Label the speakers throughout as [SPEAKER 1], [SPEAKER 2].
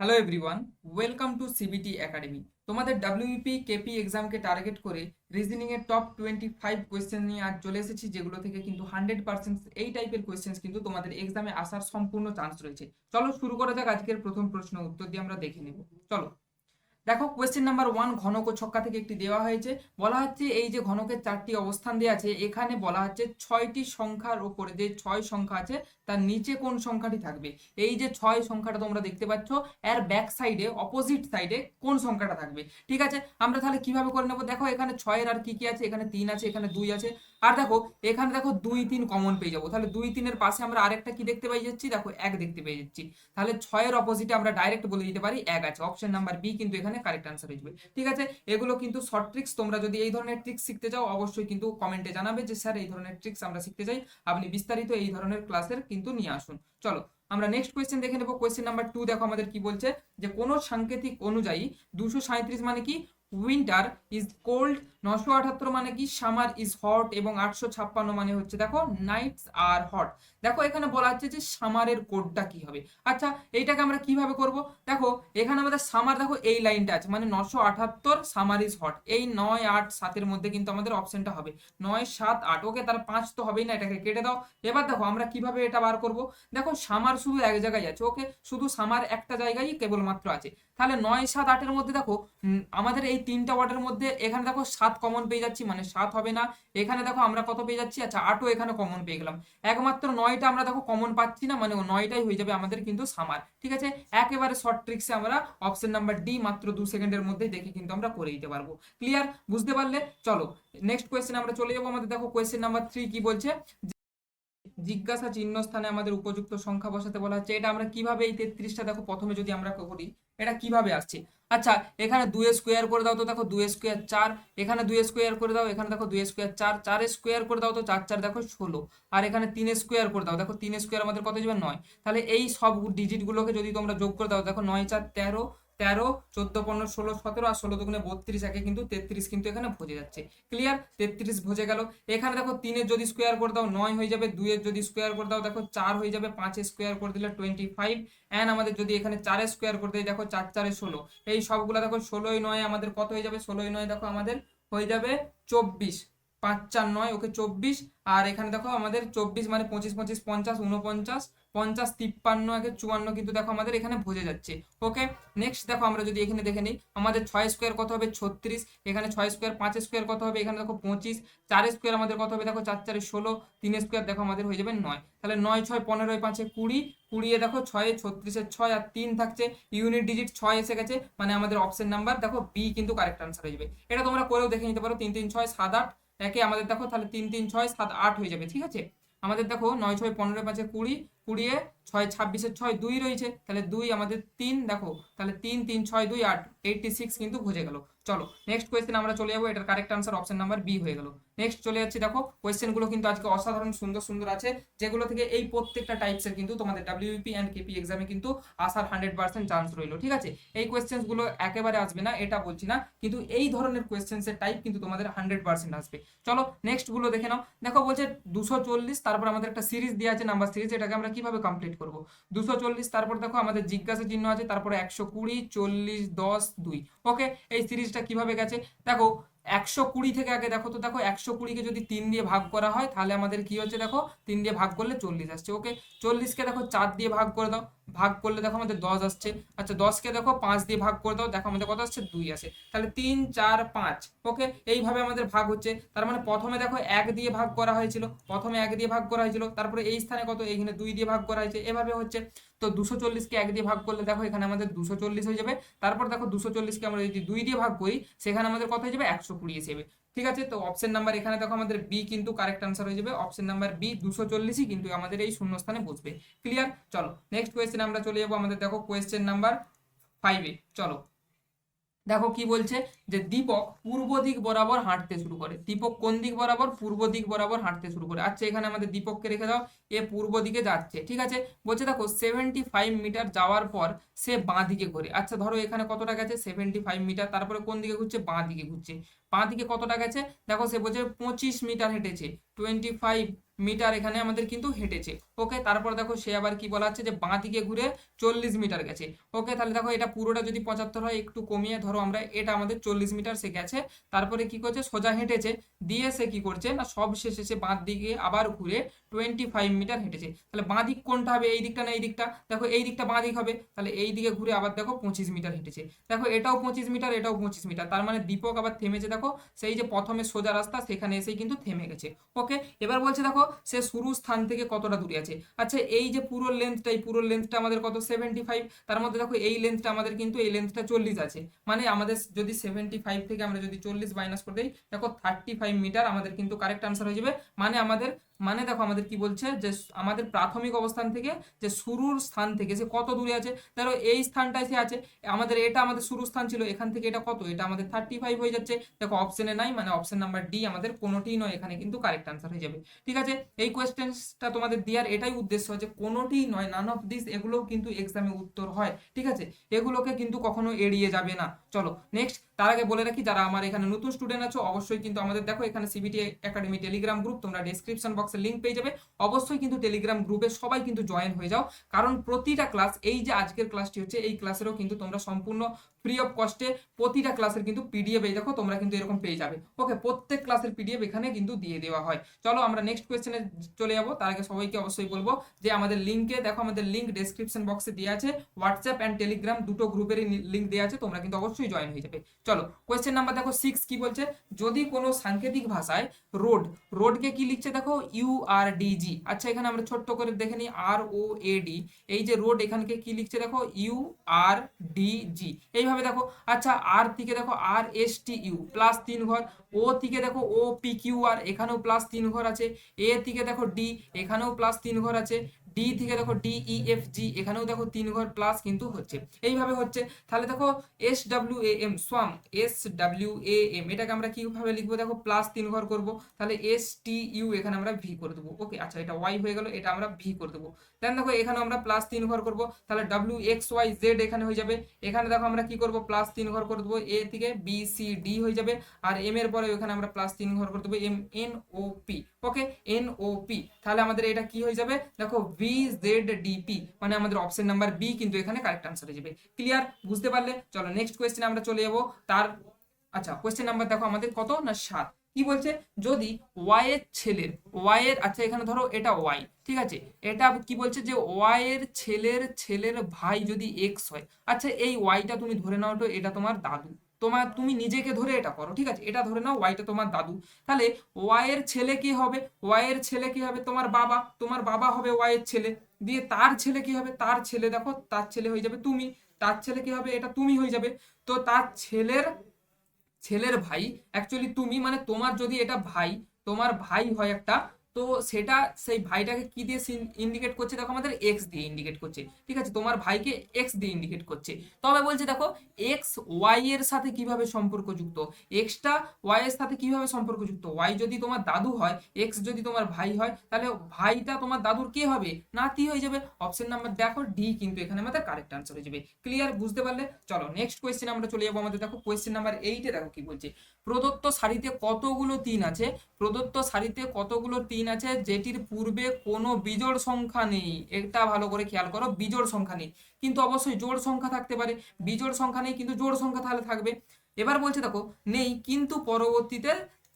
[SPEAKER 1] Hello everyone welcome to CBT academy তোমাদের WP KP এক্সামকে target করে রিজনিংয়ের টপ টোয়েন্টি ফাইভ কোয়েশ্চেন নিয়ে আজ চলে এসেছি, যেগুলো থেকে কিন্তু হান্ড্রেড পার্সেন্ট এই টাইপের কোয়েশ্চেন কিন্তু তোমাদের এক্সামে আসার সম্পূর্ণ চান্স রয়েছে। চলো শুরু করা যাক আজকের প্রথম প্রশ্ন উত্তর দিয়ে আমরা দেখে নেব। চলো। দেখো কোয়েশ্চেন নাম্বার ওয়ান ঘনক ও ছক্কা থেকে একটি দেওয়া হয়েছে। বলা হচ্ছে এই যে ঘনকের চারটি অবস্থান দেওয়া আছে, এখানে বলা হচ্ছে ছয়টি সংখ্যার ওপরে, যে ছয় সংখ্যা আছে, তার নিচে কোন সংখ্যাটি থাকবে? এই যে ছয় সংখ্যাটা তোমরা দেখতে পাচ্ছ, এর ব্যাক সাইডে অপোজিট সাইডে কোন সংখ্যাটা থাকবে? ঠিক আছে? আমরা তাহলে কীভাবে করে নেব? দেখো, এখানে ছয়ের আর কি কি আছে? এখানে তিন আছে, এখানে দুই আছে। আর দেখো, এখানে দেখো দুই তিন কমন পেয়ে যাব। তাহলে দুই তিনের পাশে আমরা আরেকটা কি দেখতে পেয়ে যাচ্ছি? দেখো, এক দেখতে পেয়ে যাচ্ছি। তাহলে ছয়ের অপোজিটে আমরা ডাইরেক্ট বলে দিতে পারি, এক আছে। অপশন নাম্বার বি কিন্তু এখানে কারেক্ট আনসার হয়ে যাবে। ঠিক আছে? এগুলো কিন্তু শর্ট ট্রিক্স তোমরা যদি এই ধরনের ট্রিক্স শিখতে চাও, অবশ্যই কিন্তু কমেন্টে জানাবে যে, স্যার, এই ধরনের ট্রিক্স আমরা শিখতে চাই। আপনি বিস্তারিত এই ধরনের ক্লাসের কিন্তু নিয়ে আসুন। চলো, আমরা নেক্সট কোয়েশ্চেন দেখে নেব। কোয়েশ্চেন নাম্বার টু দেখো আমাদের কি বলছে, যে কোন সাংকেতিক অনুযায়ী দুশো সাঁত্রিশ মানে কি? উইন্টার ইজ কোল্ড নশো আটাত্তর মানে কি? সামার ইজ হট এবং আটশো ছাপ্পান্ন মানে হচ্ছে দেখো নাইটস আর হট দেখো এখানে বলা হচ্ছে যে সামারের কোডটা কি হবে? আচ্ছা এইটাকে আমরা কীভাবে করব? দেখো, এখানে আমাদের সামার দেখো এই লাইনটা আছে মানে নশো আটাত্তর সামার ইজ হট এই নয় আট সাতের মধ্যে কিন্তু আমাদের অপশনটা হবে। নয় সাত আট, ওকে তার পাঁচ তো হবেই না, এটাকে কেটে দাও। এবার দেখো আমরা কীভাবে এটা বার করব? দেখো সামার শুধু এক জায়গায় আছে, ওকে? শুধু সামার একটা জায়গায় কেবলমাত্র আছে। তাহলে নয়, সাত, আটের মধ্যে দেখো আমাদের এই তিনটা ওয়ার্ডের মধ্যে এখানে দেখো সাত কমন পেয়ে যাচ্ছি মানে সাত হবে না। এখানে দেখো আমরা কত পেয়ে যাচ্ছি? আচ্ছা আটও এখানে কমন পেয়ে গেলাম। একমাত্র নয়টা আমরা দেখো কমন পাচ্ছি না মানে নয়টাই হয়ে যাবে আমাদের কিন্তু সামার ঠিক আছে? একেবারে শর্ট ট্রিক্সে আমরা অপশন নাম্বার ডি মাত্র দু সেকেন্ডের মধ্যেই দেখে কিন্তু আমরা করে দিতে পারব। ক্লিয়ার বুঝতে পারলে? চলো নেক্সট কোয়েশ্চেন আমরা চলে যাব। আমাদের দেখো কোয়েশ্চেন নাম্বার থ্রি কি বলছে? জিজ্ঞাসা চিহ্ন স্থানে আমাদের উপযুক্ত সংখ্যা বসাতে বলা হচ্ছে। এটা আমরা কীভাবে এই তেত্রিশটা দেখো, প্রথমে যদি আমরা করি, এটা কীভাবে আসছে? আচ্ছা এখানে দুই স্কোয়ার করে দাও তো দেখো দুই স্কোয়ার চার, এখানে দুই স্কোয়ার করে দাও, এখানে দেখো দুই স্কোয়ার চার চার স্কোয়ার করে দাও তো চার চার দেখো ষোলো, আর এখানে তিন স্কোয়ার করে দাও, দেখো তিন স্কোয়ার আমাদের কত যাবে? নয়। তাহলে এই সব ডিজিটগুলোকে যদি তোমরা যোগ করে দাও, দেখো নয়, চার, তেরো তেরো, চোদ্দ, পনেরো, ষোলো, সতেরো আর ষোলো দুগুণে বত্রিশ, একে কিন্তু তেত্রিশ কিন্তু এখানে ভজে যাচ্ছে। ক্লিয়ার তেত্রিশ ভজে গেল। এখানে দেখো তিনের যদি স্কোয়ার করে দাও, নয় হয়ে যাবে, দুইয়ের যদি স্কোয়ার করে দাও, দেখো চার হয়ে যাবে, পাঁচের স্কোয়ার করে দিলে টোয়েন্টি ফাইভ অ্যান্ড আমাদের যদি এখানে চারের স্কোয়ার করে দিই, দেখো চার, চারে ষোলো। এই সবগুলো দেখো ষোলোই নয়, আমাদের কত হয়ে যাবে? ষোলোই নয় দেখো আমাদের হয়ে যাবে চব্বিশ। পাঁচ, চার, নয়, ওকে চব্বিশ। আর এখানে দেখো আমাদের চব্বিশ মানে পঁচিশ পঁচিশ, পঞ্চাশ উনপঞ্চাশ পঞ্চাশ, তিপ্পান্ন, একে চুয়ান্ন কিন্তু দেখো আমাদের এখানে ভজে যাচ্ছে। ওকে নেক্সট দেখো আমরা যদি এখানে দেখে নিই, আমাদের ছয় স্কোয়ার কত হবে? ছত্রিশ। এখানে ছয় স্কোয়ার পাঁচ স্কোয়ার কত হবে? এখানে দেখো পঁচিশ। চার স্কোয়ার আমাদের কত হবে? দেখো চার, চারে ষোলো। তিন স্কোয়ার দেখো আমাদের হয়ে যাবে নয়। তাহলে নয়, ছয় পনেরোয় পাঁচে কুড়ি। কুড়িয়ে দেখো ছয়ে ছত্রিশের ছয় আর তিন থাকছে। ইউনিট ডিজিট ছয় এসে গেছে। মানে আমাদের অপশন নাম্বার দেখো বি কিন্তু কারেক্ট আনসার হয়ে যাবে। এটা তোমরা করেও দেখে নিতে পারো। তিন তিন, ছয়, সাত, আট। একে আমাদের দেখো তাহলে তিন তিন, ছয়, সাত, আট হয়ে যাবে। ঠিক আছে? আমাদের দেখো নয়, ছয়, পনেরো পাঁচে কুড়ি। কুড়িয়ে ছয় ছাব্বিশের ছয়, দুই রয়েছে। তাহলে দুই আমাদের তিন, দেখো, তাহলে তিন তিন, ছয়, দুই, আট এইটটি সিক্স কিন্তু ভুজে গেল। চলো নেক্সট কোয়েশ্চেন আমরা চলে যাব, এটার correct answer option number B হয়ে গেল। নেক্সট চলে যাচ্ছি, দেখো কোয়েশ্চেনগুলো কিন্তু আজকে অসাধারণ, সুন্দর সুন্দর আছে, যেগুলো থেকে এই প্রত্যেকটা টাইপসের কিন্তু তোমাদের ডাব্লিউপি অ্যান্ড কেপি এক্সামে কিন্তু আসার হান্ড্রেড পার্সেন্ট চান্স রইল, ঠিক আছে? এই কোয়েশ্চেন্সগুলো একেবারে আসবে না, এটা বলছি না, কিন্তু এই ধরনের কোয়েশ্চেন্সের টাইপ কিন্তু তোমাদের হান্ড্রেড পার্সেন্ট আসবে। চলো নেক্সটগুলো দেখে নাও। দেখো, বলছে দুশো চল্লিশ, তারপর আমাদের একটা সিরিজ দেওয়া আছে নাম্বার সিরিজ এটাকে আমরা কীভাবে কমপ্লিট করব? দুশো চল্লিশ, তারপর দেখো আমাদের জিজ্ঞাসা চিহ্ন আছে, তারপরে একশো কুড়ি, চল্লিশ, দশ, দুই। ওকে এই সিরিজটা কীভাবে গেছে? দেখো একশো কুড়ি থেকে আগে দেখো তো দেখো, একশো কুড়িকে যদি তিন দিয়ে ভাগ করা হয়, তাহলে আমাদের কি হচ্ছে দেখো, তিন দিয়ে ভাগ করলে চল্লিশ আসছে। ওকে, চল্লিশকে দেখো চার দিয়ে ভাগ করে দাও, ভাগ করলে দেখো আমাদের দশ আসছে। আচ্ছা দশকে দেখো পাঁচ দিয়ে ভাগ করে দাও, দেখো আমাদের কত আসছে? দুই আসে। তাহলে তিন, চার, পাঁচ, ওকে, এইভাবে আমাদের ভাগ হচ্ছে। তার মানে প্রথমে দেখো এক দিয়ে ভাগ করা হয়েছিল, প্রথমে এক দিয়ে ভাগ করা হয়েছিল, তারপরে এই স্থানে কত? এইখানে দুই দিয়ে ভাগ করা হয়েছে। এভাবে হচ্ছে। তো দুশো চল্লিশকে এক দিয়ে ভাগ করলে দেখো এখানে আমাদের দুশো চল্লিশ হয়ে যাবে। তারপর দেখো দুশো চল্লিশকে আমরা যদি দুই দিয়ে ভাগ করি, সেখানে আমাদের কত হয়ে যাবে? একশো কুড়ি এসে যাবে। ঠিক আছে? তো অপশন নাম্বার এখানে দেখো আমাদের বি কিন্তু কারেক্ট আনসার হয়ে যাবে। অপশন নাম্বার বি দুশো চল্লিশই কিন্তু আমাদের এই শূন্যস্থানে বসবে। ক্লিয়ার চলো নেক্সট কোয়েশ্চেন আমরা চলে যাব আমাদের দেখো কোয়েশ্চেন নাম্বার ফাইভে চলো দেখো কি বলছে যে দীপক পূর্ব দিক বরাবর হাঁটতে শুরু করে। দীপক কোন দিক বরাবর? পূর্ব দিক বরাবর হাঁটতে শুরু করে। আচ্ছা এখানে আমাদের দীপককে রেখে দাও। এ পূর্ব দিকে যাচ্ছে, ঠিক আছে? বলছে দেখো সেভেন্টি ফাইভ মিটার যাওয়ার পর সে বাঁ দিকে ঘুরে। আচ্ছা ধরো এখানে কতটা গেছে? সেভেন্টি ফাইভ মিটার তারপরে কোন দিকে ঘুরছে? বাঁ দিকে ঘুরছে। বাঁ দিকে কতটা গেছে দেখো, সে বলছে পঁচিশ মিটার হেঁটেছে টোয়েন্টি ফাইভ মিটার এখানে আমাদের কিন্তু হেঁটেছে। ওকে তারপর দেখো, সে আবার কি বলা হচ্ছে যে বাঁ দিকে ঘুরে চল্লিশ মিটার গেছে। ওকে তাহলে দেখো, এটা পুরোটা যদি পঁচাত্তর হয়, একটু কমিয়ে ধরো আমরা, এটা আমাদের চল্লিশ মিটার সে গেছে। তারপরে কি করছে? সোজা হেঁটেছে। দিয়ে সে কি করছে? না, সব শেষে সে বাঁ দিকে আবার ঘুরে টোয়েন্টি ফাইভ মিটার হেঁটেছে। তাহলে বাঁ দিক কোনটা হবে? এই দিকটা না এই দিকটা? দেখো, এই দিকটা বাঁ দিক হবে। তাহলে এই দিকে ঘুরে আবার দেখো, পঁচিশ মিটার হেঁটেছে। দেখো, এটাও পঁচিশ মিটার, এটাও পঁচিশ মিটার। তার মানে দীপক আবার থেমেছে। দেখো, সেই যে প্রথমে সোজা রাস্তা, সেখানে এসেই কিন্তু থেমে গেছে। ওকে এবার বলছে দেখো, সে শুরু স্থান থেকে কতটা দূরে আছে? আচ্ছা এই যে পুরো লেন্থটা এই পুরো লেন্থটা আমাদের কত? সেভেন্টি ফাইভ তার মধ্যে দেখো, এই লেন্থটা আমাদের কিন্তু, এই লেন্থটা চল্লিশ আছে। মানে আমাদের যদি সেভেন্টি ফাইভ থেকে আমরা যদি চল্লিশ মাইনাস করে দিই, দেখো থার্টি ফাইভ মিটার আমাদের কিন্তু কারেক্ট আনসার হয়ে যাবে। মানে আমাদের মানে দেখো আমাদের কি বলছে যে আমাদের প্রাথমিক অবস্থান থেকে যে শুরুর স্থান থেকে সে কত দূরে আছে? ধরো এই স্থানটায় সে আছে, আমাদের এটা আমাদের শুরু স্থান ছিল, এখান থেকে এটা কত? এটা আমাদের থার্টি ফাইভ হয়ে যাচ্ছে। দেখো অপশনে নাই মানে অপশন নাম্বার ডি আমাদের কোনোটিই নয়, এখানে কিন্তু কারেক্ট আনসার হয়ে যাবে। ঠিক আছে? এই কোয়েশ্চেন্সটা তোমাদের দেওয়ার এটাই উদ্দেশ্য যে কোনোটিই নয় নান অফ দিস এগুলোও কিন্তু এক্সামে উত্তর হয়। ঠিক আছে? এগুলোকে কিন্তু কখনো এড়িয়ে যাবে না। চলো নেক্সট তার আগে বলে রাখি, যারা আমার এখানে নতুন স্টুডেন্ট আছো, অবশ্যই কিন্তু আমাদের দেখো, এখানে সিবিটি একাডেমি টেলিগ্রাম গ্রুপ তোমরা ডিসক্রিপশন বক্সে লিঙ্ক পেয়ে যাবে। অবশ্যই কিন্তু টেলিগ্রাম গ্রুপে সবাই কিন্তু জয়েন হয়ে যাও। কারণ প্রতিটা ক্লাস এই যে আজকের ক্লাসটি হচ্ছে, এই ক্লাসেরও কিন্তু তোমরা সম্পূর্ণ ফ্রি অফ কস্টে প্রতিটা ক্লাসের কিন্তু পিডিএফ এই দেখো, তোমরা কিন্তু এরকম পেয়ে যাবে। ওকে প্রত্যেক ক্লাসের পিডিএফ এখানে কিন্তু দিয়ে দেওয়া হয়। চলো আমরা নেক্সট কোয়েশ্চেনে চলে যাব। তার আগে সবাইকে অবশ্যই বলব যে আমাদের লিঙ্কে দেখো আমাদের লিঙ্ক ডেসক্রিপশন বক্সে দেওয়া আছে। হোয়াটসঅ্যাপ অ্যান্ড টেলিগ্রাম দুটো গ্রুপেরই লিঙ্ক দেওয়া আছে, তোমরা কিন্তু অবশ্যই জয়েন হয়ে যাবে। চলো কোয়েশ্চেন নাম্বার দেখো সিক্স কি বলছে? যদি কোনো সাংকেতিক ভাষায় রোড রোডকে কি লিখছে দেখো? ইউ আর ডি জি আচ্ছা এখানে আমরা ছোট্ট করে দেখে নিই। আর ও এ ডি এই যে রোড এখানকে কি লিখছে দেখো? ইউ আর ডি জি এইভাবে দেখো। আচ্ছা আর থেকে দেখো R S T U plus তিন ঘর ও থেকে দেখো ও পি কিউ আর এখানেও প্লাস তিন ঘর আছে। এ থেকে দেখো ডি এখানেও প্লাস তিন ঘর আছে। ডি থেকে দেখো ডি ই এফ জি এখানেও দেখো তিন ঘর প্লাস কিন্তু হচ্ছে। এইভাবে হচ্ছে। তাহলে দেখো S W A M swam S W A M এটাকে আমরা কীভাবে লিখব? দেখো প্লাস তিন ঘর করব। তাহলে এস টি ইউ এখানে আমরা ভি করে দেবো। ওকে আচ্ছা এটা ওয়াই হয়ে গেল, এটা আমরা ভি করে দেবো। দেন দেখো এখানে আমরা প্লাস তিন ঘর করব। তাহলে ডাব্লিউ এক্স ওয়াই জেড এখানে হয়ে যাবে। এখানে দেখো আমরা কি করব? প্লাস তিন ঘর করে দেবো। এ থেকে বি সি ডি হয়ে যাবে। আর এম এর পরে এখানে আমরা প্লাস তিন ঘর করে দেবো। M N O P okay N O P তাহলে আমাদের এটা কি হয়ে যাবে? দেখো ভি জেড ডিপি মানে আমাদের অপশন নাম্বার বি কিন্তু এখানে কারেক্ট আনসার হয়ে যাবে। ক্লিয়ার বুঝতে পারলে? চলো নেক্সট কোয়েশ্চেনে আমরা চলে যাব। তার আচ্ছা কোয়েশ্চেন নাম্বার দেখো, আমাদের কত না সাত? কি বলছে? যদি ওয়াই এর ছেলের ওয়াই এর আচ্ছা এখানে ধরো এটা ওয়াই ঠিক আছে? এটা কি বলছে যে ওয়াই এর ছেলের ছেলের ভাই যদি এক্স হয় আচ্ছা এই ওয়াইটা তুমি ধরে নাও তো, এটা তোমার দাদু। তোমার তুমি নিজেকে ধরে এটা করো, ঠিক আছে? এটা ধরে নাও ওয়াইটা তোমার দাদু। তাহলে ওয়াই এর ছেলে কি হবে? ওয়াই এর ছেলে কি হবে? তোমার বাবা। তোমার বাবা হবে ওয়াই এর ছেলে। দিয়ে তার ছেলে কি হবে? তার ছেলে, দেখো, তার ছেলে হয়ে যাবে তুমি। তার ছেলে কি হবে? এটা তুমি হয়ে যাবে। তো তার ছেলের ছেলের ভাই অ্যাকচুয়ালি তুমি মানে তোমার যদি এটা ভাই, তোমার ভাই হয় একটা তো সেটা সেই ভাইটাকে কি দিয়ে ইন্ডিকেট করছে? দেখো আমাদের এক্স দিয়ে ইন্ডিকেট করছে। ঠিক আছে? তোমার ভাইকে এক্স দিয়ে ইন্ডিকেট করছে। তবে বলছে, দেখো এক্স ওয়াই এর সাথে কীভাবে সম্পর্কযুক্ত? এক্সটা ওয়াই এর সাথে কীভাবে সম্পর্কযুক্ত? ওয়াই যদি তোমার দাদু হয় এক্স যদি তোমার ভাই হয়, তাহলে ভাইটা তোমার দাদুর কে হবে? নাতি হয়ে যাবে। অপশন নাম্বার দেখো ডি কিন্তু এখানে আমাদের কারেক্ট আনসার হয়ে যাবে। ক্লিয়ার বুঝতে পারলে? চলো নেক্সট কোয়েশ্চেন আমরা চলে যাব আমাদের। দেখো কোয়েশ্চেন নাম্বার এইটে দেখো কি বলছে। প্রদত্ত সারিতে কতগুলো তিন আছে? প্রদত্ত সারিতে কতগুলো তিন আছে যেটির পূর্বে কোনো বিজোড় সংখ্যা নেই। এটা ভালো করে খেয়াল করো, বিজোড় সংখ্যা নেই। কিন্তু অবশ্যই জোড় সংখ্যা থাকতে পারে। বিজোড় সংখ্যা নেই, কিন্তু জোড় সংখ্যা তাহলে থাকবে। এবার বলছে দেখো, নেই, কিন্তু পরবর্তীতে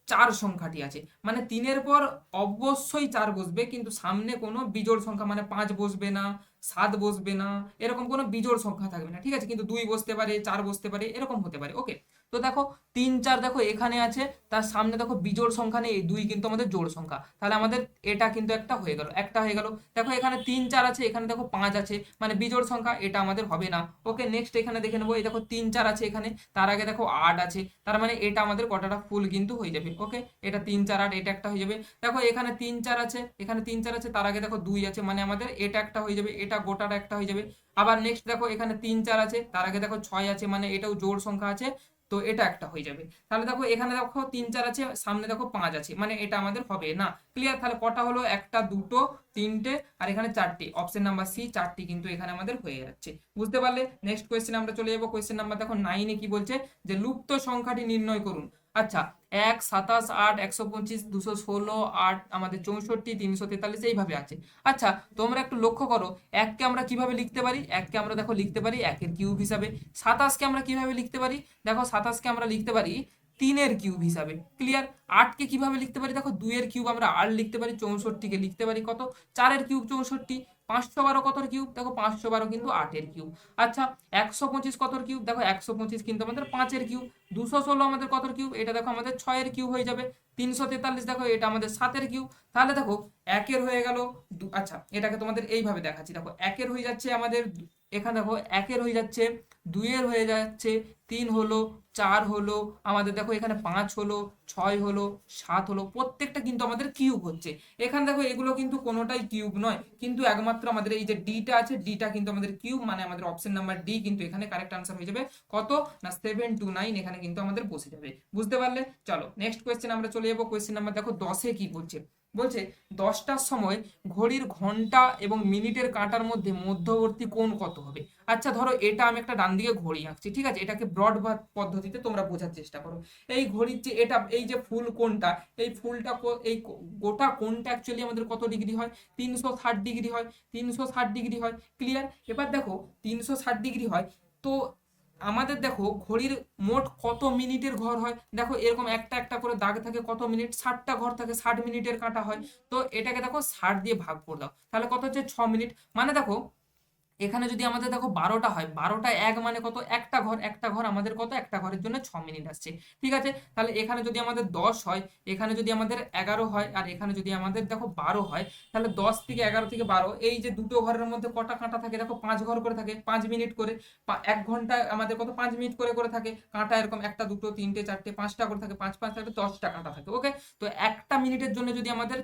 [SPEAKER 1] চার সংখ্যাটি আছে। মানে তিনের পর অবশ্যই চার বসবে, কিন্তু সামনে কোনো বিজোড় সংখ্যা মানে পাঁচ বসবে না, সাত বসবে না, এরকম কোনো বিজোড় সংখ্যা থাকবে না। ঠিক আছে, কিন্তু দুই বসতে পারে, চার বসতে পারে, এরকম হতে পারে। ওকে তো দেখো, তিন চার দেখো এখানে আছে, তার সামনে দেখো বিজোড় সংখ্যা নেই দুই কিন্তু আমাদের জোড় সংখ্যা। তাহলে আমাদের এটা কিন্তু একটা হয়ে গেল, একটা হয়ে গেল। দেখো এখানে তিন চার আছে, এখানে দেখো পাঁচ আছে মানে বিজোড় সংখ্যা, এটা আমাদের হবে না। ওকে নেক্সট এখানে দেখে নেব, এই দেখো তিন চার আছে এখানে, তার আগে দেখো আট আছে, তার মানে এটা আমাদের কটাটা ফুল কিন্তু হয়ে যাবে, ওকে? এটা তিন চার আট, এটা একটা হয়ে যাবে। দেখো এখানে তিন চার আছে, এখানে তিন চার আছে, তার আগে দেখো দুই আছে মানে আমাদের এটা একটা হয়ে যাবে, এটা গোটাটা একটা হয়ে যাবে। আবার নেক্সট দেখো এখানে তিন চার আছে, তার আগে দেখো ছয় আছে মানে এটাও জোড় সংখ্যা আছে তো এটা একটা হয়ে যাবে। তাহলে দেখো এখানে দেখো তিন চার আছে, সামনে দেখো পাঁচ আছে মানে এটা আমাদের হবে, না? ক্লিয়ার তাহলে কটা হলো? একটা, দুটো, তিনটে, আর এখানে চারটি। অপশন নাম্বার সি চারটি কিন্তু এখানে আমাদের হয়ে যাচ্ছে। বুঝতে পারলে? নেক্সট কোয়েশ্চেন আমরা চলে যাব। কোয়েশ্চেন নাম্বার দেখো নাইনে কি বলছে? যে লুপ্ত সংখ্যাটি নির্ণয় করুন। আচ্ছা এক, সাতাশ, আট, একশো পঁচিশ, দুশো ষোলো, আট, আমাদের চৌষট্টি, তিনশো তেতাল্লিশ, এইভাবে আছে। আচ্ছা তোমরা একটু লক্ষ্য করো, এককে আমরা কীভাবে লিখতে পারি? এককে আমরা দেখো লিখতে পারি, একের কিউব হিসাবে। সাতাশকে আমরা কীভাবে লিখতে পারি? দেখো, সাতাশকে আমরা লিখতে পারি তিনের কিউব হিসাবে। ক্লিয়ার? আটকে কীভাবে লিখতে পারি? দেখো, দুইয়ের কিউব আমরা আট লিখতে পারি, চৌষট্টিকে লিখতে পারি কত? চারের কিউব চৌষট্টি। পাঁচশো বারো কতর কিউব দেখো পাঁচশো বারো কিন্তু আটের কিউব আচ্ছা একশো পঁচিশ কতর কিউব দেখো একশো পঁচিশ কিন্তু আমাদের পাঁচের কিউব দুশো ষোলো আমাদের কতর কিউব এটা দেখো আমাদের ছয়ের কিউব হয়ে যাবে। তিনশো তেতাল্লিশ দেখো, এটা আমাদের সাতের কিউব তাহলে দেখো, একের হয়ে গেল আচ্ছা এটাকে তোমাদের এইভাবে দেখাচ্ছি। দেখো, একের হয়ে যাচ্ছে আমাদের, এখানে দেখো, একের হয়ে যাচ্ছে, দুইয়ের হয়ে যাচ্ছে, তিন হলো চার হলো, আমাদের দেখো এখানে পাঁচ হলো, ছয় হলো, সাত হলো, প্রত্যেকটা কিন্তু আমাদের কিউব হচ্ছে। এখানে দেখো এগুলো কিন্তু কোনোটাই কিউব নয়, কিন্তু একমাত্র আমাদের এই যে ডিটা আছে ডিটা কিন্তু আমাদের কিউব মানে আমাদের অপশন নাম্বার ডি কিন্তু এখানে কারেক্ট আনসার হয়ে যাবে। কত? না সেভেন টু নাইন এখানে কিন্তু আমাদের বসে যাবে। বুঝতে পারলে? চলো নেক্সট কোয়েশ্চেন আমরা চলে যাব। কোয়েশ্চেন নাম্বার দেখো দশে কি বলছে? বলছে, দশটার সময় ঘড়ির ঘণ্টা এবং মিনিটের কাঁটার মধ্যে মধ্যবর্তী কোণ কত হবে? আচ্ছা ধরো এটা আমি একটা ডান দিকে ঘড়ি আঁকছি, ঠিক আছে? এটাকে ব্রড পদ্ধতিতে তোমরা বোঝার চেষ্টা করো। এই ঘড়ির যে এটা, এই যে ফুল কোণটা, এই ফুলটা এই গোটা কোণটা অ্যাকচুয়ালি আমাদের কত ডিগ্রি হয়? তিনশো ষাট ডিগ্রি হয়। তিনশো ষাট ডিগ্রি হয়। ক্লিয়ার এবার দেখো, তিনশো ষাট ডিগ্রি হয়, তো আমাদের দেখো ঘড়ির মোট কত মিনিটের ঘর হয়? দেখো এরকম একটা একটা করে দাগ থাকে, কত মিনিট? ষাটটা ঘর থাকে, ষাট মিনিটের কাটা হয়। তো এটাকে দেখো ষাট দিয়ে ভাগ করে দাও। তাহলে কত হচ্ছে? ছ মিনিট। মানে দেখো এখানে যদি আমাদের দেখো বারোটা হয়, বারোটা এক মানে কত? একটা ঘর একটা ঘর আমাদের কত? একটা ঘরের জন্য ছ মিনিট আসছে। ঠিক আছে? তাহলে এখানে যদি আমাদের দশ হয়, এখানে যদি আমাদের এগারো হয় আর এখানে যদি আমাদের দেখো বারো হয়, তাহলে দশ থেকে এগারো থেকে বারো, এই যে দুটো ঘরের মধ্যে কটা কাঁটা থাকে? দেখো পাঁচ ঘর করে থাকে, পাঁচ মিনিট করে এক ঘণ্টা আমাদের কত? পাঁচ মিনিট করে করে থাকে। কাঁটা এরকম একটা, দুটো, তিনটে, চারটে, পাঁচটা করে থাকে, পাঁচ পাঁচ থাকে দশটা কাঁটা থাকে ওকে তো একটা মিনিটের জন্য যদি আমাদের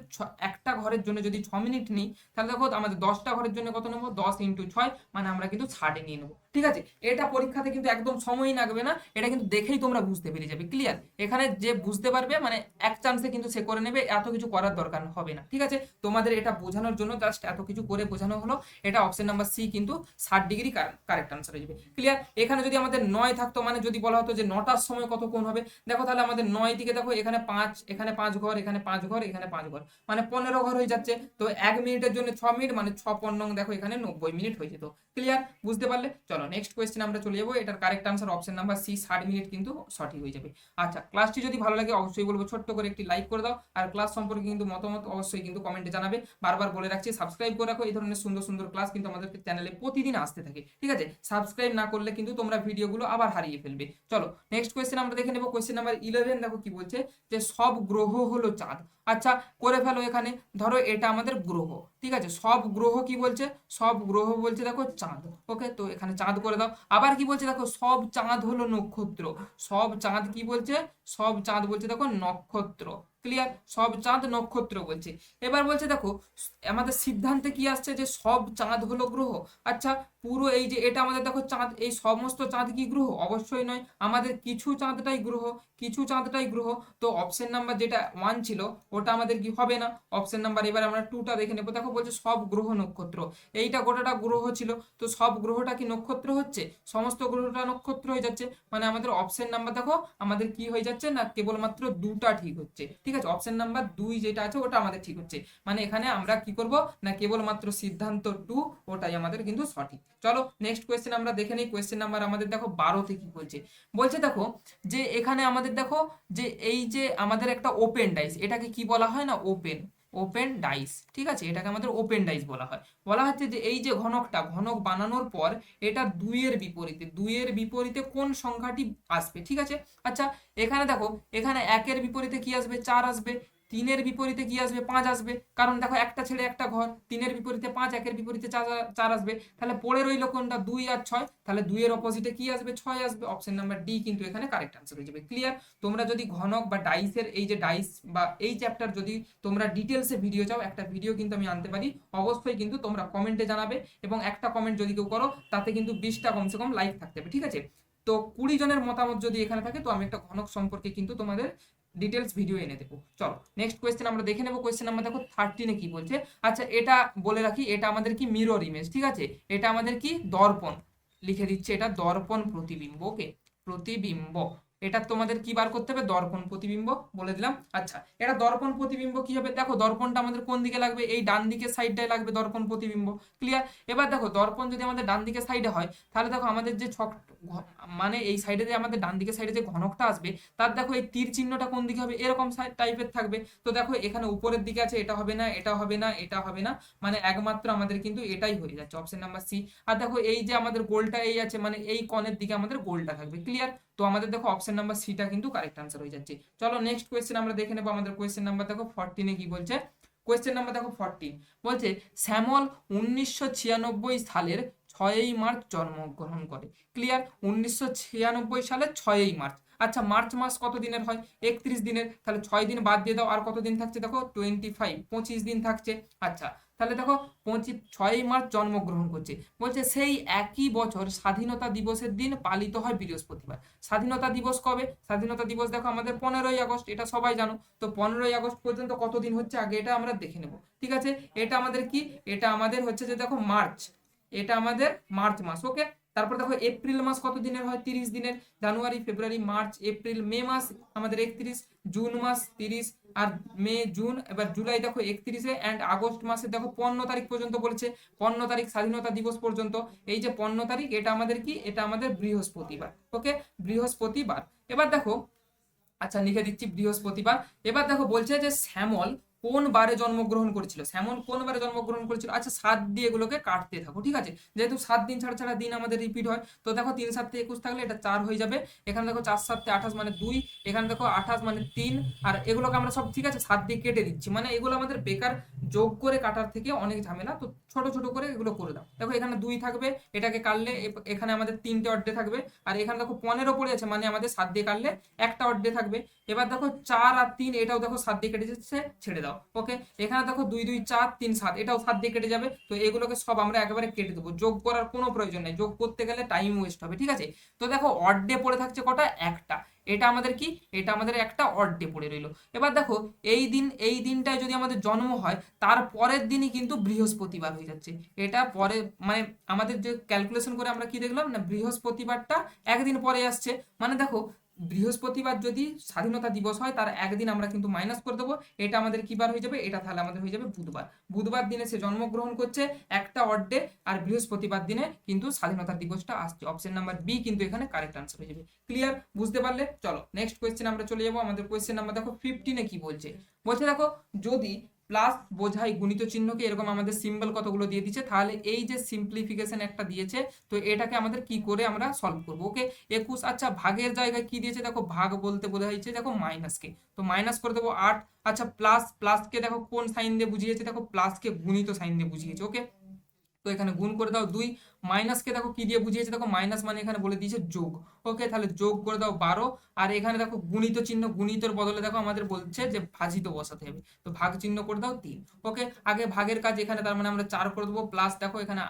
[SPEAKER 1] একটা ঘরের জন্য যদি ছ মিনিট নিই, তাহলে দেখো আমাদের দশটা ঘরের জন্য কত নেব? দশ ইন্টু ছয় মানে আমরা কিন্তু ছাড়ে নিয়ে নেব। ঠিক আছে? এটা পরীক্ষাতে কিন্তু একদম সময়ই লাগবে না, এটা কিন্তু দেখেই তোমরা বুঝতে পেরে যাবে ক্লিয়ার এখানে যে বুঝতে পারবে মানে এক চান্সে কিন্তু সে করে নেবে, এত কিছু করার দরকার হবে না, ঠিক আছে? তোমাদের এটা বোঝানোর জন্য জাস্ট এত কিছু করে বোঝানো হলো, এটা অপশন নাম্বার সি কিন্তু ষাট ডিগ্রি কারেক্ট আনসার হয়ে যাবে ক্লিয়ার এখানে যদি আমাদের নয় থাকতো মানে যদি বলা হতো যে নটার সময় কত কোন হবে, দেখো তাহলে আমাদের নয় দিকে দেখো, এখানে পাঁচ এখানে পাঁচ ঘর, এখানে পাঁচ ঘর, এখানে পাঁচ ঘর মানে পনেরো ঘর হয়ে যাচ্ছে, তো এক মিনিটের জন্য ছ মিনিট মানে ছ পণ্য দেখো এখানে নব্বই মিনিট হয়ে যেত ক্লিয়ার বুঝতে পারলে? চলো নেক্সট কোয়েশ্চেন আমরা চলে যাব। এটার correct answer option number C ষাট মিনিট কিন্তু সঠিক হয়ে যাবে। আচ্ছা ক্লাসটি যদি ভালো লাগে, অবশ্যই বলব ছোট্ট করে একটি লাইক করে দাও। আর ক্লাস সম্পর্কে কিন্তু মতামত অবশ্যই কিন্তু কমেন্টে জানাবে। বারবার বলে রাখছি সাবস্ক্রাইব করে রাখো। এই ধরনের সুন্দর সুন্দর ক্লাস কিন্তু আমাদের চ্যানেলে প্রতিদিন আসতে থাকে, ঠিক আছে? সাবস্ক্রাইব না করলে কিন্তু তোমরা ভিডিওগুলো আবার হারিয়ে ফেলবে। চলো নেক্সট কোয়েশ্চেন আমরা দেখে নেব। কোয়েশ্চেন নাম্বার ইলেভেন দেখো কি বলছে যে, সব গ্রহ হলো চাঁদ। আচ্ছা করে ফেলো এখানে। ধরো এটা আমাদের গ্রহ। ঠিক আছে? সব গ্রহ কি বলছে? সব গ্রহ বলছে দেখো চাঁদ। ওকে তো এখানে চাঁদ করে দাও। আবার কি বলছে দেখো? সব চাঁদ হলো নক্ষত্র। সব চাঁদ কি বলছে? সব চাঁদ বলছে দেখো নক্ষত্র। ক্লিয়ার সব চাঁদ নক্ষত্র বলছে। এবার বলছে, দেখো, আমাদের সিদ্ধান্তে কি আসছে যে সব চাঁদ হলো গ্রহ? আচ্ছা পুরো এই যে এটা আমাদের, দেখো, চাঁদ, এই সমস্ত চাঁদ কি গ্রহ? অবশ্যই নয়। আমাদের কিছু চাঁদটাই গ্রহ, কিছু চাঁদটাই গ্রহ। তো অপশন নাম্বার যেটা ওয়ান ছিল, ওটা আমাদের কি হবে না? অপশন নাম্বার এবার আমরা টুটা দেখে নেব। দেখো, বলছে সব গ্রহ নক্ষত্র। এইটা গোটাটা গ্রহ ছিল। তো সব গ্রহটা কি নক্ষত্র হচ্ছে? সমস্ত গ্রহটা নক্ষত্র হয়ে যাচ্ছে। মানে আমাদের অপশন নাম্বার দেখো, আমাদের কি হয়ে যাচ্ছে না? কেবলমাত্র দুটা ঠিক হচ্ছে। ঠিক আছে? অপশন নাম্বার দুই যেটা আছে, ওটা আমাদের ঠিক হচ্ছে। মানে এখানে আমরা কি করব? না, কেবলমাত্র সিদ্ধান্ত টু ওটাই আমাদের কিন্তু সঠিক। চলো নেক্সট কোয়েশ্চেন আমরা দেখে নিই। কোয়েশ্চেন নাম্বার আমাদের দেখো বারোতে কি বলছে? বলছে দেখো যে, এখানে আমাদের দেখো যে, এই যে আমাদের একটা ওপেন ডাইস এটাকে কি বলা হয় না? ওপেন ওপেন ডাইস ঠিক আছে? এটাকে আমাদের ওপেন ডাইস বলা হয়। বলা হচ্ছে যে এই যে ঘনকটা, ঘনক বানানোর পর এটা দুইয়ের বিপরীতে দুইয়ের বিপরীতে কোন সংখ্যাটি আসবে, ঠিক আছে? আচ্ছা এখানে দেখো, এখানে একের বিপরীতে কি আসবে? চার আসবে। তিনের বিপরীতে কি আসবে? পাঁচ আসবে। কারণ দেখো একটা ছেড়ে একটা ঘর, তিনের বিপরীতে পাঁচ, একের বিপরীতে চার আসবে। তাহলে পড়ে রইল কোনটা দুই আর ছয়, তাহলে দুইয়ের অপোজিটে কি আসবে? ছয় আসবে। অপশন নাম্বার ডি কিন্তু এখানে কারেক্ট আনসার হয়ে যাবে। ক্লিয়ার তোমরা যদি ঘনক বা ডাইসের এই যে ডাইস বা এই চ্যাপ্টার যদি তোমরা ডিটেলসে ভিডিও চাও, একটা ভিডিও কিন্তু আমি আনতে পারি। অবশ্যই কিন্তু তোমরা কমেন্টে জানাবে এবং একটা কমেন্ট যদি কেউ করো, তাতে কিন্তু বিশটা কমসে কম লাইক থাকতে হবে। ঠিক আছে? তো কুড়ি জনের মতামত যদি এখানে থাকে, তো আমি একটা ঘনক সম্পর্কে কিন্তু তোমাদের ডিটেলস ভিডিও এনে দেবো। চলো নেক্সট কোয়েশ্চেন আমরা দেখে নেব। কোয়েশ্চেন আমরা দেখো থার্টিনে কি বলছে? আচ্ছা এটা বলে রাখি, এটা আমাদের কি মিরর ইমেজ ঠিক আছে? এটা আমাদের কি দর্পণ, লিখে দিচ্ছে এটা দর্পণ প্রতিবিম্ব ওকে প্রতিবিম্ব। এটা তোমাদের কি বার করতে হবে? দর্পণ প্রতিবিম্ব বলে দিলাম। আচ্ছা এটা দর্পণ প্রতিবিম্ব কি হবে? দেখো, দর্পণটা আমাদের কোন দিকে লাগবে? এই ডান দিকের সাইডটাই লাগবে দর্পণ প্রতিবিম্ব। ক্লিয়ার এবার দেখো, দর্পণ যদি আমাদের ডান দিকের সাইডে হয়, তাহলে দেখো আমাদের যে ছক মানে এই সাইডে যে আমাদের ডান দিকের সাইডে যে ঘনকটা আসবে, তার দেখো এই তীর চিহ্নটা কোন দিকে হবে? এরকম টাইপের থাকবে। তো দেখো, এখানে উপরের দিকে আছে, এটা হবে না, এটা হবে না, এটা হবে না। মানে একমাত্র আমাদের কিন্তু এটাই হয়ে যাচ্ছে অপশন নাম্বার সি আর দেখো, এই যে আমাদের গোলটা এই আছে মানে এই কনের দিকে আমাদের গোলটা থাকবে। ক্লিয়ার তো আমাদের দেখো অপশন নাম্বার সিটা কিন্তু কারেক্ট আনসার হয়ে যাচ্ছে। চলো নেক্সট কোয়েশ্চেন আমরা দেখে নেব আমাদের কোয়েশ্চেন নাম্বার দেখো ফোরটিনে কি বলছে? কোয়েশ্চেন নাম্বার দেখো ফোরটিন বলছে, শ্যামল উনিশশো ছিয়ানব্বই সালের ছয়ই মার্চ জন্মগ্রহণ করে। ক্লিয়ার উনিশশো সালের ছয়ই মার্চ। আচ্ছা মার্চ মাস কত দিনের হয়? একত্রিশ দিনের। তাহলে ছয় দিন বাদ দিয়ে দাও। আর কত দিন থাকছে দেখো? টোয়েন্টি ফাইভ পঁচিশ দিন থাকছে। আচ্ছা তাহলে দেখো পঁচিশ, ছয়ই মার্চ জন্মগ্রহণ করছে। বলছে সেই একই বছর স্বাধীনতা দিবসের দিন পালিত হয় বৃহস্পতিবার। স্বাধীনতা দিবস কবে? স্বাধীনতা দিবস দেখো আমাদের পনেরোই আগস্ট, এটা সবাই জানো। তো পনেরোই আগস্ট পর্যন্ত কতদিন হচ্ছে? আগে এটা আমরা দেখে নেব। ঠিক আছে? এটা আমাদের কি? এটা আমাদের হচ্ছে যে দেখো মার্চ। এটা আমাদের মার্চ মাস, ওকে? তারপর দেখো এপ্রিল মাস কত দিনের হয়? তিরিশ দিনের। জানুয়ারি, ফেব্রুয়ারি, মার্চ, এপ্রিল, মে মাস আমাদের একত্রিশ, জুন মাস তিরিশ আর মে, জুন, এবার জুলাই দেখো একত্রিশে অ্যান্ড আগস্ট মাসে দেখো পনেরো তারিখ পর্যন্ত বলেছে। পনেরো তারিখ স্বাধীনতা দিবস পর্যন্ত। এই যে পনেরো তারিখ, এটা আমাদের কি? এটা আমাদের বৃহস্পতিবার। ওকে বৃহস্পতিবার। এবার দেখো আচ্ছা লিখে দিচ্ছি বৃহস্পতিবার। এবার দেখো বলছে যে শ্যামল কোন বারে জন্মগ্রহণ করেছিল? শ্যামল কোন বারে জন্মগ্রহণ করেছিল? আচ্ছা সাত দিয়ে এগুলোকে কাটতে থাকো, ঠিক আছে? যেহেতু সাত দিন ছাড়া ছাড়া দিন আমাদের রিপিট হয়, তো দেখো তিন, সাতে একুশ থাকলে এটা চার হয়ে যাবে। এখানে দেখো চার, সাতে, আঠাশ মানে দুই, এখানে দেখো আঠাশ মানে তিন, আর এগুলোকে আমরা সব ঠিক আছে, সাত দিয়ে কেটে দিচ্ছি। মানে এগুলো আমাদের বেকার যোগ করে কাটার থেকে অনেক ঝামেলা, তো ছোট ছোট করে এগুলো করে দাও। দেখো এখানে দুই থাকবে, এটাকে কাটলে এখানে আমাদের তিনটে অর্ডে থাকবে, আর এখানে দেখো পনেরো পড়ে আছে মানে আমাদের সাত দিয়ে কাটলে একটা অর্ডে থাকবে। এবার দেখো চার আর তিন, এটাও দেখো সাত দিয়ে কেটে যাচ্ছে ছেড়ে দাও। ওকে এখানে দেখো দুই দুই, চার, তিন, সাত। এটাও সাত দিয়ে কেটে যাবে। তো এগুলোকে সব আমরা একেবারে কেটে দেবো। যোগ করার কোনো প্রয়োজন নেই। যোগ করতে গেলে টাইম ওয়েস্ট হবে, ঠিক আছে? তো দেখো অর্ডে পড়ে থাকছে কটা? একটা। এটা আমাদের কি? এটা আমাদের একটা অর্ডে পড়ে রইল। এবার দেখো, এই দিন, এই দিনটায় যদি আমাদের জন্ম হয়, তার পরের দিনই কিন্তু বৃহস্পতিবার হয়ে যাচ্ছে। এটা পরে মানে আমাদের যে ক্যালকুলেশন করে আমরা কি দেখলাম? না, বৃহস্পতিবারটা একদিন পরে আসছে। মানে দেখো বৃহস্পতিবার যদি স্বাধীনতা দিবস হয়, তার একদিন আমরা কিন্তু মাইনাস করে দেবো। এটা আমাদের কি বার হয়ে যাবে? এটা তাহলে আমাদের হয়ে যাবে বুধবার। বুধবার দিনে সে জন্মগ্রহণ করছে একটা অর্ডে আর বৃহস্পতিবার দিনে কিন্তু স্বাধীনতা দিবসটা আসছে। অপশন নাম্বার বি কিন্তু এখানে কারেক্ট আনসার হয়ে যাবে। ক্লিয়ার বুঝতে পারলে? চলো নেক্সট কোয়েশ্চেন আমরা চলে যাব। আমাদের কোয়েশ্চেন নাম্বার দেখো ফিফটিনে কি বলছে? বলছে দেখো, যদি প্লাস বোঝাই গুণিত চিহ্নকে এরকম আমাদের সিম্বল কতগুলো দিয়ে দিচ্ছে, তাহলে এই যে সিম্পলিফিকেশন একটা দিয়েছে, তো এটাকে আমাদের কি করে আমরা সলভ করব? ওকে একুশ আচ্ছা ভাগের জায়গায় কি দিয়েছে? দেখো, ভাগ বলতে বোঝা হয়েছে দেখো মাইনাসকে তো মাইনাস করে দেবো আট আচ্ছা প্লাস প্লাসকে দেখো, কোন সাইন দিয়ে বুঝিয়েছে? দেখো প্লাসকে গুণিত সাইন দিয়ে বুঝিয়েছে ওকে তো এখানে গুণ করে দাও দুই মাইনাসকে দেখো কি দিয়ে বুঝিয়েছে? দেখো মাইনাস মানে এখানে বলে দিয়েছে যোগ। ওকে তাহলে যোগ করে দাও বারো। আর এখানে দেখো গুণিত চিহ্ন, গুণিতর বদলে দেখো আমাদের বলছে যে ভাজিত বসাতে হবে। তো ভাগ চিহ্ন করে দাও তিন। ওকে আগে ভাগের কাজ এখানে তার মানে আমরা চার করে দেবো প্লাস দেখো এখানে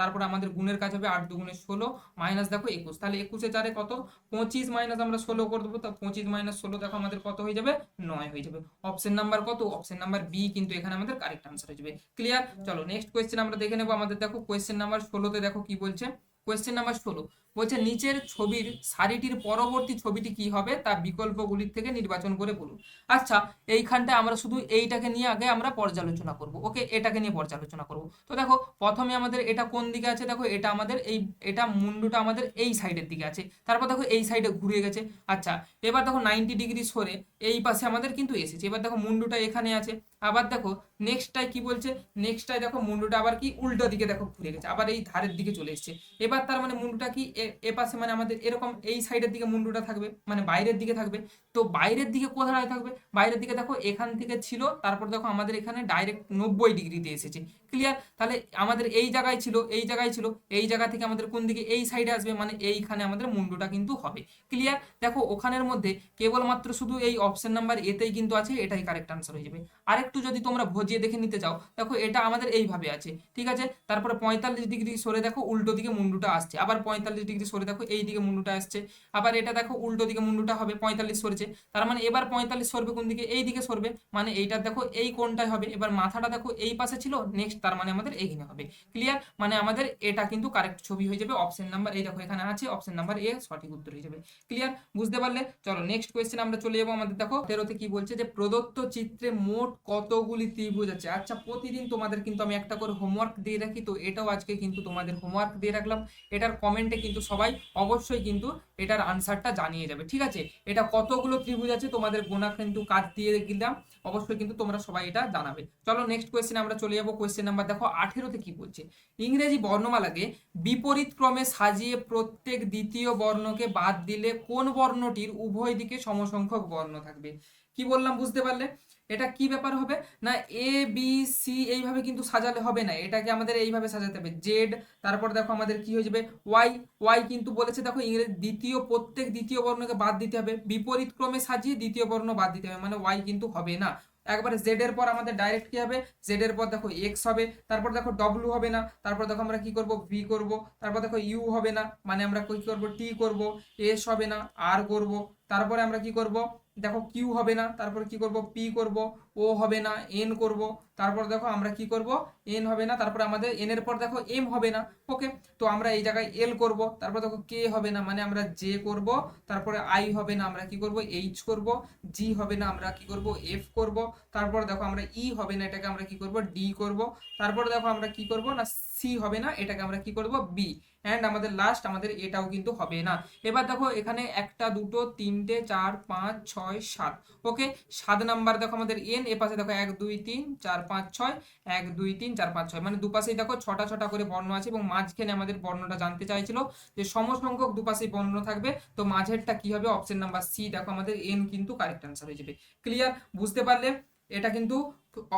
[SPEAKER 1] তারপরে আমাদের গুণের কাজ হবে আট দুগুণে ষোলো মাইনাস দেখো একুশ। তাহলে একুশে চারে কত? পঁচিশ মাইনাস আমরা ষোলো করে দেবো, তো পঁচিশ মাইনাস ষোলো দেখো আমাদের কত হয়ে যাবে? নয় হয়ে যাবে। অপশন নাম্বার কত? অপশন নাম্বার বি কিন্তু এখানে আমাদের কারেক্ট আনসার হয়ে যাবে। ক্লিয়ার চলো নেক্সট কোয়েশ্চেন আমরা দেখে নেব। আমাদের দেখো কোয়েশ্চেন নাম্বার ষোলোতে দেখো কি বলছে? কোয়েশ্চেন নাম্বার ষোলো। বলছে, নিচের ছবির সারিটির পরবর্তী ছবিটি কি হবে তা বিকল্পগুলির থেকে নির্বাচন করে বলুন। আচ্ছা এইখানটায় আমরা শুধু এইটাকে নিয়ে আগে আমরা পর্যালোচনা করব। ওকে, এটাকে নিয়ে পর্যালোচনা করব। তো দেখো, প্রথমে আমাদের এটা কোন দিকে আছে? দেখো, এটা আমাদের এই, এটা মুন্ডুটা আমাদের এই সাইডের দিকে আছে। তারপর দেখো, এই সাইডে ঘুরে গেছে। আচ্ছা এবার দেখো নাইনটি ডিগ্রি সরে এই পাশে আমাদের কিন্তু এসেছে। এবার দেখো, মুন্ডুটা এখানে আছে। আবার দেখো নেক্সটটায় কি বলছে? নেক্সটটায় দেখো, মুন্ডুটা আবার কি উল্টো দিকে দেখো ঘুরে গেছে। আবার এই ধারের দিকে চলে এসেছে। এবার তার মানে মুন্ডুটা কি এ- পাশে মানে আমাদের এরকম এই সাইডের দিকে মুন্ডুটা থাকবে মানে বাইরের দিকে থাকবে। তো বাইরের দিকে কোথায় থাকবে? বাইরের দিকে দেখো, এখান থেকে ছিল, তারপর দেখো আমাদের এখানে ডাইরেক্ট নব্বই ডিগ্রিতে এসেছে। ক্লিয়ার তাহলে আমাদের এই জায়গায় ছিল, এই জায়গায় ছিল, এই জায়গা থেকে আমাদের কোন দিকে এই সাইডে আসবে? মানে এইখানে আমাদের মুন্ডুটা কিন্তু হবে। ক্লিয়ার দেখো, ওখানের মধ্যে কেবলমাত্র শুধু এই অপশন নাম্বার এতেই কিন্তু আছে, এটাই কারেক্ট আনসার হয়ে যাবে। আরেকটু যদি তোমরা ভজিয়ে দেখে নিতে চাও, দেখো, এটা আমাদের এইভাবে আছে, ঠিক আছে? তারপরে পঁয়তাল্লিশ ডিগ্রি সরে দেখো, উল্টো দিকে মুন্ডুটা আসছে। আবার পঁয়তাল্লিশ ডিগ্রি সরে দেখো, এই দিকে মুন্ডুটা আসছে। আবার এটা দেখো, উল্টো দিকে মুন্ডুটা হবে, পঁয়তাল্লিশ সরেছে। তার মানে এবার পঁয়তাল্লিশ সরবে কোন দিকে? এই দিকে সরবে। মানে এইটা দেখো, এই কোনটায় হবে? এবার মাথাটা দেখো, এই পাশে ছিল নেক্সট নেক্সট তার মানে আমাদের এইখানে হবে। ক্লিয়ার মানে আমাদের এটা কিন্তু কারেক্ট ছবি হয়ে যাবে অপশন নাম্বার এই দেখো এখানে আছে অপশন নাম্বার এ সঠিক উত্তর হয়ে যাবে। ক্লিয়ার বুঝতে পারলে? চলো নেক্সট কোয়েশ্চেন আমরা চলে যাব আমাদের। দেখো, তেরোতে কি বলছে যে, প্রদত্ত চিত্রে মোট কতগুলি ত্রিভুজ আছে? আচ্ছা প্রতিদিন তোমাদের কিন্তু আমি একটা করে হোমওয়ার্ক দিয়ে রাখি, তো এটাও আজকে কিন্তু তোমাদের হোমওয়ার্ক দিয়ে রাখলাম। এটার কমেন্টে কিন্তু সবাই অবশ্যই কিন্তু এটার আনসারটা জানিয়ে যাবে, ঠিক আছে? এটা কতগুলো ত্রিভুজ আছে তোমাদের গোনা কিন্তু কাজ দিয়ে দিলাম, অবশ্যই কিন্তু তোমরা সবাই এটা জানাবে। চলো নেক্সট কোয়েশ্চেন আমরা চলে যাব কোয়েশ্চেন নাম্বার দেখো আঠেরোতে কি বলছে? ইংরেজি বর্ণমালাকে বিপরীত ক্রমে সাজিয়ে প্রত্যেক দ্বিতীয় বর্ণকে বাদ দিলে কোন বর্ণটির উভয় দিকে সমসংখ্যক বর্ণ থাকবে? কি বললাম, বুঝতে পারলে? এটা কি ব্যাপার হবে? না এ বি সি এইভাবে কিন্তু সাজালে হবে না। এটাকে আমাদের এইভাবে সাজাতে হবে। জেড তারপর দেখো আমাদের কি হয়ে যাবে? ওয়াই ওয়াই কিন্তু বলেছে, দেখো ইংরেজি দ্বিতীয়, প্রত্যেক দ্বিতীয় বর্ণকে বাদ দিতে হবে। বিপরীত ক্রমে সাজিয়ে দ্বিতীয় বর্ণ বাদ দিতে হবে। মানে ওয়াই কিন্তু হবে না। একবারে জেড এর পর আমাদের ডাইরেক্ট কি হবে? জেড এর পর দেখো এক্স হবে। তারপর দেখো ডব্লু হবে না। তারপর দেখো আমরা কি করব? ভি করব। তারপর দেখো ইউ হবে না। মানে আমরা কি করব? টি করব। এস হবে না। আর করব। তারপরে আমরা কি করব? দেখো কিউ হবে না, তারপর কি করব? পি করব ও হবে না এন করব, তারপর দেখো আমরা কি করব? এন হবে না, তারপর আমাদের এন এর পর দেখো এম হবে না ওকে তো আমরা এই জায়গায় এল করব, তারপর দেখো কে হবে না মানে আমরা জে করব, তারপরে আই হবে না, আমরা কি করব? এইচ করব জি হবে না, আমরা কি করব? এফ করব, তারপর দেখো আমরা ই হবে না, এটাকে আমরা কি করব? ডি করব, তারপর দেখো আমরা কি করব? না সি হবে না, এটাকে আমরা কি করব? বি অ্যান্ড আমাদের লাস্ট আমাদের এটাও কিন্তু হবে না। এবার দেখো, এখানে একটা, দুটো, তিনটে, চার, পাঁচ, ছয়, সাত। ওকে সাত নাম্বার দেখো আমাদের এন এ পাশে দেখো এক, দুই, তিন, চার, পাঁচ, ছয়। এক, দুই, তিন, চার, পাঁচ, ছয়। মানে দুপাশেই দেখো ছটা ছটা করে বর্ণ আছে এবং মাঝখানে আমাদের বর্ণটা জানতে চাইছিল যে সমসংখ্যক দুপাশেই বর্ণ থাকবে। তো মাঝেরটা কি হবে? অপশন নাম্বার সি দেখো আমাদের এন কিন্তু কারেক্ট অ্যান্সার হয়ে যাবে। ক্লিয়ার বুঝতে পারলে? এটা কিন্তু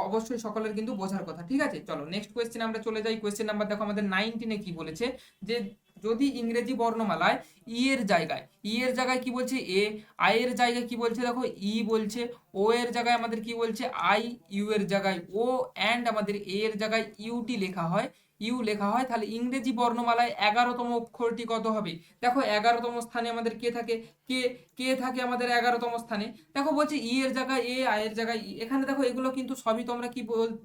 [SPEAKER 1] অবশ্যই সকলের কিন্তু বোঝার কথা, ঠিক আছে? চলো নেক্সট কোয়েশ্চেন আমরা চলে যাই। কোয়েশ্চেন নাম্বার দেখো আমাদের নাইনটিনে কি বলেছে? যে যদি ইংরেজি বর্ণমালায় ই এর জায়গায় ই এর জায়গায় কি বলছে? এ আই এর জায়গায় কি বলছে? দেখো ই বলছে ও এর জায়গায় আমাদের কি বলছে? আই ইউ এর জায়গায় ও অ্যান্ড আমাদের এ এর জায়গায় ইউটি লেখা হয়। ইউ লেখা হয়, তাহলে ইংরেজি বর্ণমালায় এগারোতম অক্ষরটি কত হবে? দেখো, এগারোতম স্থানে আমাদের কে থাকে? কে কে থাকে আমাদের এগারোতম স্থানে? দেখো, বলছে ই এর জায়গায় এ আই এর জায়গায় ই। এখানে দেখো, এগুলো কিন্তু সবই তোমরা কি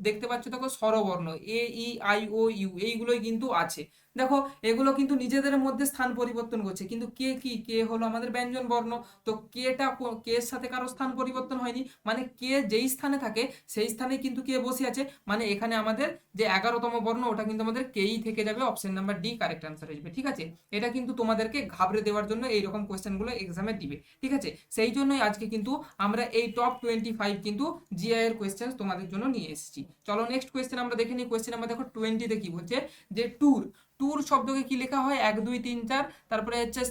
[SPEAKER 1] দেখতে পাচ্ছ? দেখো, স্বরবর্ণ, এ, ই, আই, ও, ইউ, এইগুলোই কিন্তু আছে। দেখো, এগুলো কিন্তু নিজেদের মধ্যে স্থান পরিবর্তন করছে। কিন্তু কে কি? কে হলো আমাদের ব্যঞ্জন বর্ণ? তো কেটা কো- এর সাথে কারও স্থান পরিবর্তন হয়নি? মানে কে যেই স্থানে থাকে, সেই স্থানে কিন্তু কে বসে আছে। মানে এখানে আমাদের যে এগারোতম বর্ণ, ওটা কিন্তু আমাদের কেই থেকে যাবে? Option number D correct answer হয়ে যাবে ঠিক আছে? এটা কিন্তু তোমাদেরকে ঘাবড়ে দেওয়ার জন্য এইরকম কোয়েশ্চেনগুলো এক্সামে দিবে, ঠিক আছে? সেই জন্যই আজকে কিন্তু আমরা এই টপ টোয়েন্টি ফাইভ কিন্তু জিআই এর কোয়েশ্চেন তোমাদের জন্য নিয়ে এসেছি। চলো নেক্সট কোয়েশ্চেন আমরা দেখে নিই। কোয়েশ্চেন আমরা দেখো টোয়েন্টিতে কি বলছে? যে ট্যুর ট্যুর শব্দকে কি লেখা হয়? এক, দুই, তিন, চার। তারপরে হচ্ছে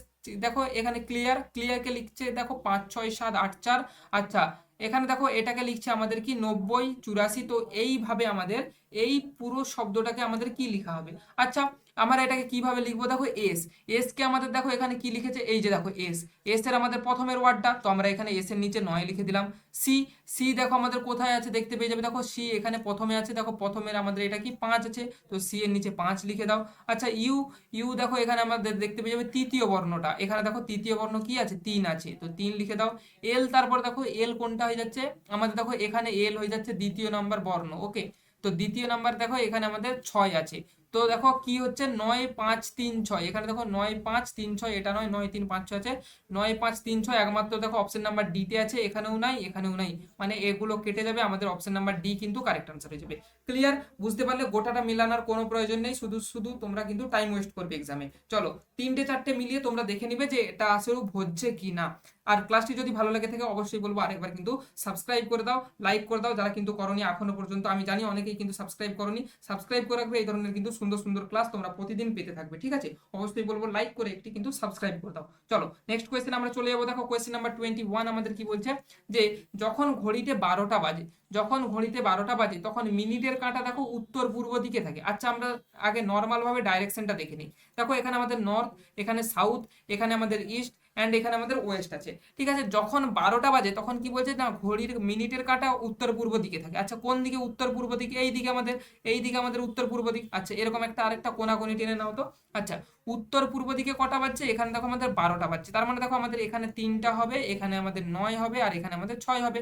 [SPEAKER 1] দেখো এখানে ক্লিয়ার ক্লিয়ারকে লিখছে দেখো পাঁচ, ছয়, সাত, আট, চার। আচ্ছা এখানে দেখো এটাকে লিখছে আমাদের কি? নব্বই, চুরাশি। তো এইভাবে আমাদের এই পুরো শব্দটাকে আমাদের কি লেখা হবে? আচ্ছা আমরা এটাকে কীভাবে লিখব? দেখো এস এস কে আমাদের দেখো এখানে কি লিখেছে? এই যে দেখো এস এস এর আমাদের প্রথমের ওয়ার্ডটা, তো আমরা এখানে এস এর নিচে নয় লিখে দিলাম। সি সি দেখো আমাদের কোথায় আছে দেখতে পেয়ে যাবে। দেখো সি এখানে প্রথমে আছে। দেখো প্রথমের আমাদের এটা কি? পাঁচ আছে। তো সি এর নিচে পাঁচ লিখে দাও। আচ্ছা ইউ ইউ দেখো এখানে আমাদের দেখতে পেয়ে যাবে তৃতীয় বর্ণটা। এখানে দেখো তৃতীয় বর্ণ কি আছে? তিন আছে। তো তিন লিখে দাও। এল তারপর দেখো এল কোনটা হয়ে যাচ্ছে? আমাদের দেখো এখানে এল হয়ে যাচ্ছে দ্বিতীয় নাম্বার বর্ণ। ওকে তো দ্বিতীয় নাম্বার দেখো এখানে আমাদের ছয় আছে। তো দেখো কি হচ্ছে? নয় পাঁচ তিন ছয়। এখানে দেখো নয় পাঁচ তিন ছয়, এটা নয় নয় তিন পাঁচ ছয় আছে। নয় পাঁচ তিন ছয় একমাত্র দেখো অপশন নাম্বার ডিতে আছে, এখানেও নাই এখানেও নাই। মানে এগুলো কেটে যাবে, আমাদের অপশন নাম্বার ডি কিন্তু কারেক্ট আনসার হয়ে যাবে। ক্লিয়ার বুঝতে পারলে গোটাটা মিলানোর কোনো প্রয়োজন নেই, শুধু শুধু তোমরা কিন্তু টাইম ওয়েস্ট করবে এক্সামে চলো, তিনটে চারটে মিলিয়ে তোমরা দেখে নিবে যে এটা আসলে হচ্ছে কি না। আর ক্লাসটি যদি ভালো লাগে থাকে, অবশ্যই বলব আরেকবার কিন্তু সাবস্ক্রাইব করে দাও লাইক করে দাও। যারা কিন্তু করনি, এখনও পর্যন্ত আমি জানি, অনেকেই কিন্তু সাবস্ক্রাইব করনি। সাবস্ক্রাইব করে রাখবে, এই ধরনের কিন্তু সুন্দর সুন্দর ক্লাস তোমরা প্রতিদিন পেতে থাকবে, ঠিক আছে? অবশ্যই বলব লাইক করে একটি কিন্তু সাবস্ক্রাইব করে দাও। চলো নেক্সট কোয়েশ্চেন আমরা চলে যাব। দেখো কোয়েশ্চেন নাম্বার টোয়েন্টি ওয়ান আমাদের কি বলছে? যে যখন ঘড়িতে বারোটা বাজে, যখন ঘড়িতে বারোটা বাজে, তখন মিনিটের কাঁটা দেখো উত্তর পূর্ব দিকে থাকে। আচ্ছা আমরা আগে নর্মাল ভাবে ডাইরেকশনটা দেখে নিই। দেখো এখানে আমাদের নর্থ এখানে সাউথ এখানে আমাদের ইস্ট অ্যান্ড এখানে আমাদের ওয়েস্ট আছে। ঠিক আছে? যখন বারোটা বাজে, তখন কি বলছে না, ঘড়ির মিনিটের কাটা উত্তর পূর্ব দিকে থাকে। আচ্ছা কোন দিকে উত্তর পূর্ব দিকে? এই দিকে আমাদের, এই দিকে আমাদের উত্তর পূর্ব দিক। আচ্ছা এরকম একটা আরেকটা কোনাকুনি টেনে নাও তো। আচ্ছা উত্তর পূর্ব দিকে কটা বাজছে? এখানে দেখো আমাদের বারোটা বাজছে। তার মানে দেখো আমাদের এখানে তিনটা হবে, এখানে আমাদের নয় হবে, আর এখানে আমাদের ছয় হবে।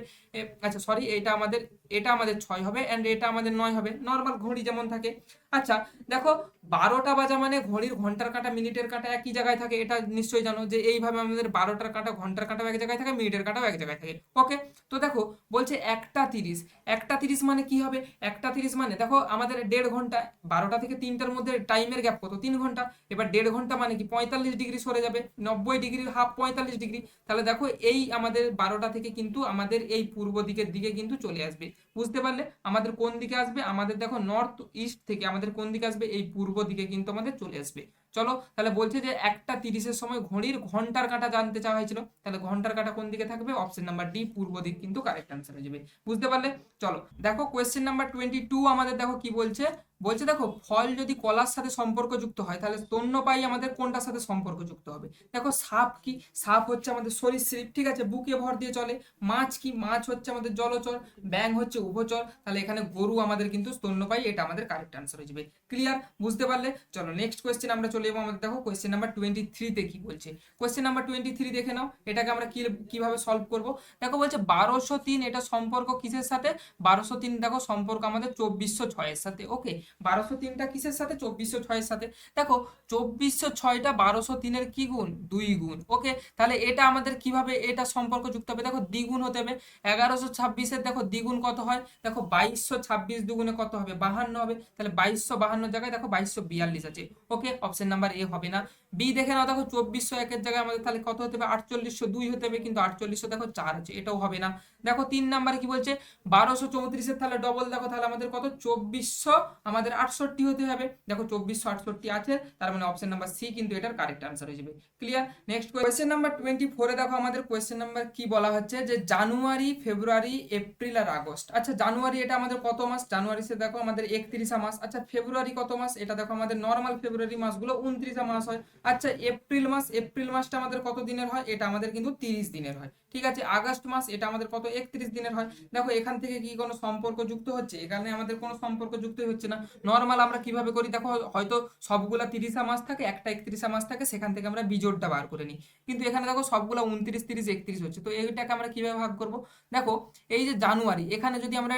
[SPEAKER 1] আচ্ছা সরি এটা আমাদের এটা আমাদের ছয় হবে অ্যান্ড এটা আমাদের নয় হবে। নর্মাল ঘড়ি যেমন থাকে। আচ্ছা দেখো, বারোটা বাজা মানে ঘড়ির ঘণ্টার কাটা, মিনিটের কাটা একই জায়গায় থাকে, এটা নিশ্চয়ই জানো যে এইভাবে আমাদের বারোটার কাটা, ঘণ্টার কাটাও এক জায়গায় থাকে, মিনিটের কাটাও এক জায়গায় থাকে। ওকে তো দেখো, বলছে একটা তিরিশ। একটা তিরিশ মানে কি হবে? একটা তিরিশ মানে দেখো, আমাদের দেড় ঘণ্টা, বারোটা থেকে তিনটার মধ্যে টাইমের গ্যাপ কত? তিন ঘণ্টা। এবার দেড় ঘণ্টা মানে কি? পঁয়তাল্লিশ ডিগ্রি সরে যাবে। নব্বই ডিগ্রি হাফ পঁয়তাল্লিশ ডিগ্রি। তাহলে দেখো, এই আমাদের বারোটা থেকে কিন্তু আমাদের এই পূর্ব দিকের দিকে কিন্তু চলে আসবে। বুঝতে পারলে আমাদের কোন দিকে আসবে? আমাদের দেখো নর্থ ইস্ট থেকে আমাদের কোন দিকে আসবে? এই পূর্ব দিকে কিন্তু আমাদের চলে আসবে। চলো তাহলে বলছে যে একটা তিরিশের সময় ঘড়ির ঘণ্টার কাঁটা জানতে চাওয়া হয়েছিল। তাহলে ঘণ্টার কাঁটা কোন দিকে থাকবে? অপশন নাম্বার ডি পূর্ব দিক কিন্তু কারেক্ট আনসার হয়ে যাবে। বুঝতে পারলে? চলো দেখো কোয়েশ্চেন নাম্বার টোয়েন্টি টু আমাদের দেখো কি বলছে? বলছে দেখো, ফল যদি কলার সাথে সম্পর্কযুক্ত হয়, তাহলে স্তন্যপায়ী আমাদের কোনটার সাথে সম্পর্কযুক্ত হবে? দেখো, সাপ কি? সাপ হচ্ছে আমাদের সরীসৃপ ঠিক আছে? বুকে ভর দিয়ে চলে। মাছ কি? মাছ হচ্ছে আমাদের জলচর। ব্যাং হচ্ছে উভচর। তাহলে এখানে গরু আমাদের কিন্তু স্তন্যপায়ী এটা আমাদের কারেক্ট আনসার হয়ে যাবে। ক্লিয়ার বুঝতে পারলে? চলো নেক্সট কোয়েশ্চেন আমরা চলে যাব আমাদের। দেখো কোয়েশ্চেন নাম্বার টোয়েন্টি থ্রিতে কি বলছে? কোয়েশ্চেন নাম্বার টোয়েন্টি থ্রি দেখে নাও, এটাকে আমরা কি, কীভাবে সলভ করব? দেখো, বলছে বারোশো তিন, এটা সম্পর্ক কিসের সাথে? বারোশো তিন, দেখো, সম্পর্ক আমাদের চব্বিশশো ছয়ের সাথে ওকে বারোশো তিনটা কিসের সাথে? চব্বিশশো ছয়ের সাথে। দেখো, চব্বিশশো ছয়টা বারোশো তিনের কি গুণ? দুই গুণ। ওকে? তাহলে এটা আমাদের কীভাবে এটা সম্পর্ক যুক্ত হবে? দেখো, দ্বিগুণ হতে হবে। এগারোশো ছাব্বিশের দেখো, দ্বিগুণ কত হয়? দেখো, বাইশশো ছাব্বিশ দুগুণে কত হবে? বাহান্ন হবে। তাহলে বাইশশো বাহান্ন জায়গায় দেখো, বাইশশো বিয়াল্লিশ আছে। ওকে? অপশন নাম্বার এ হবে না। বি দেখে নাও, দেখো, চব্বিশশো একের জায়গায় আমাদের তাহলে কত হতে হবে? আটচল্লিশশো দুই হতে হবে, কিন্তু আটচল্লিশশো দেখো, চার আছে। এটাও হবে না। দেখো, তিন নাম্বারে কি বলছে? বারোশো চৌত্রিশের তাহলে ডবল দেখো, তাহলে আমাদের কত? চব্বিশশো, আমাদের আটষট্টি হতে হবে। দেখো চব্বিশশো আটষট্টি আছে, তার মানে অপশন নাম্বার সি কিন্তু এটার কারেক্ট আনসার হয়ে যাবে। Clear next question number twenty ফোরে দেখো আমাদের কোয়েশ্চেন নাম্বার কি বলা হচ্ছে? যে জানুয়ারি, ফেব্রুয়ারি, এপ্রিল আর আগস্ট। আচ্ছা জানুয়ারি এটা আমাদের কত মাস? জানুয়ারি সে দেখো আমাদের একত্রিশা মাস। আচ্ছা ফেব্রুয়ারি কত মাস? এটা দেখো আমাদের নর্মাল ফেব্রুয়ারি মাসগুলো উনত্রিশা মাস হয়। আচ্ছা এপ্রিল মাস, এপ্রিল মাসটা আমাদের কত দিনের হয়? এটা আমাদের কিন্তু তিরিশ দিনের হয়। ঠিক আছে, আগস্ট মাস এটা আমাদের কত? একত্রিশ দিনের হয়। দেখো এখান থেকে কি কোনো সম্পর্ক যুক্ত হচ্ছে? এখানে আমাদের কোনো সম্পর্ক যুক্তই হচ্ছে না। নর্মাল আমরা কীভাবে করি? দেখো, হয়তো সবগুলা তিরিশা মাস থাকে, একটা একত্রিশা মাস থাকে, সেখান থেকে আমরা বিজোড়টা বার করে নিই। কিন্তু এখানে দেখো, সবগুলা উনত্রিশ, তিরিশ, একত্রিশ হচ্ছে। তো এইটাকে আমরা কীভাবে ভাগ করব? দেখো, এই যে জানুয়ারি, এখানে যদি আমরা,